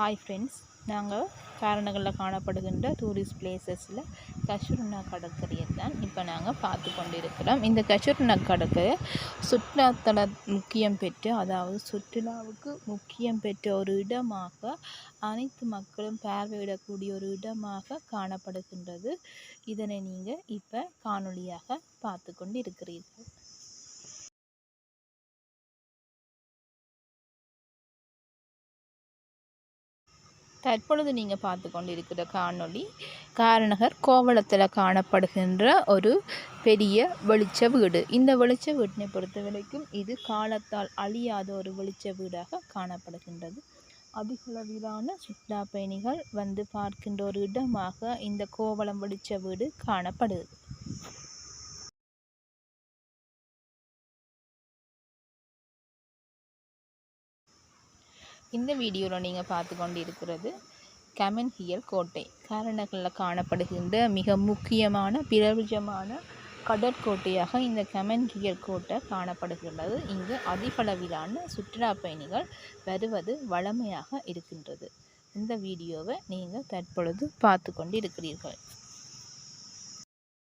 Hi friends நாங்கள் காரணங்களில் காணப்படுகின்ற டூரிஸ்ட் பிளேசஸில் கஷுர்னா கடற்கரையை தான் இப்போ நாங்கள் பார்த்து கொண்டு இருக்கிறோம் இந்த கஷுர்னா கடற்கரை சுற்றுலாத்தல முக்கியம் பெற்று அதாவது சுற்றுலாவுக்கு முக்கியம் பெற்ற ஒரு இடமாக அனைத்து மக்களும் பார்வையிடக்கூடிய ஒரு இடமாக காணப்படுகின்றது. இதனை நீங்கள் இப்போ காணொளியாக பார்த்து கொண்டு இருக்கிறீர்கள் தற்பொழுது நீங்கள் பார்த்து கொண்டிருக்கிற காணொளி காரணகர் கோவளத்தில் காணப்படுகின்ற ஒரு பெரிய வெளிச்ச வீடு. இந்த வெளிச்ச வீட்டினை பொறுத்த வரைக்கும் இது காலத்தால் அழியாத ஒரு வெளிச்ச வீடாக காணப்படுகின்றது. அதிகளவிலான சுற்றுலா பயணிகள் வந்து பார்க்கின்ற ஒரு இடமாக இந்த கோவளம் வெளிச்ச வீடு காணப்படுது இந்த வீடியோவில் நீங்கள் பார்த்து கொண்டு இருக்கிறது கமன்ஹியல் கோட்டை. காரணங்களில் காணப்படுகின்ற மிக முக்கியமான பிரபஞ்சமான கடற்கோட்டையாக இந்த கமன்ஹியல் கோட்டை காணப்படுகின்றது. இங்கு அதிகளவிலான சுற்றுலா பயணிகள் வருவது வழமையாக இருக்கின்றது. இந்த வீடியோவை நீங்கள் தற்பொழுது பார்த்து கொண்டு இருக்கிறீர்கள்